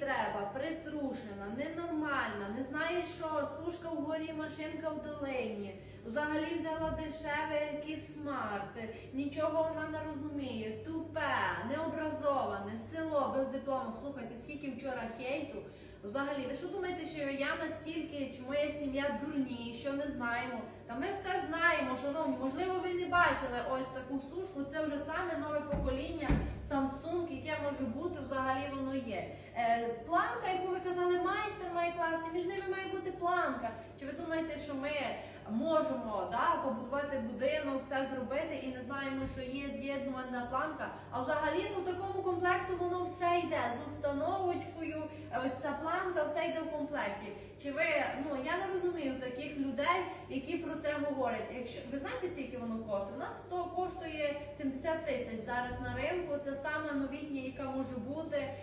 треба, притрушена, ненормальна, не знає, що сушка вгорі, машинка в долині. Взагалі взяла дешевий якийсь смарт, нічого вона не розуміє, тупе, необразоване, село без диплому. Слухайте, скільки вчора хейту. Взагалі, ви що думаєте, що я настільки, чи моя сім'я дурні, що не знаємо? Та ми все знаємо, шановні. Можливо, ви не бачили ось таку сушку. Це вже саме нове покоління Samsung, яке може бути взагалі воно є. Е, планка, яку ви казали, майстер має класти, між ними має бути планка. Чи ви думаєте, що ми можемо да, побудувати будинок, все зробити і не знаємо, що є з'єднувальна планка? А взагалі то в такому комплекту воно все йде з установочкою. е, Ось ця планка, все йде в комплекті. Чи ви ну я не розумію таких людей, які про це говорять? Якщо ви знаєте, скільки воно коштує? У нас то коштує 70 тисяч зараз на ринку. Це саме новітнє, яка може бути.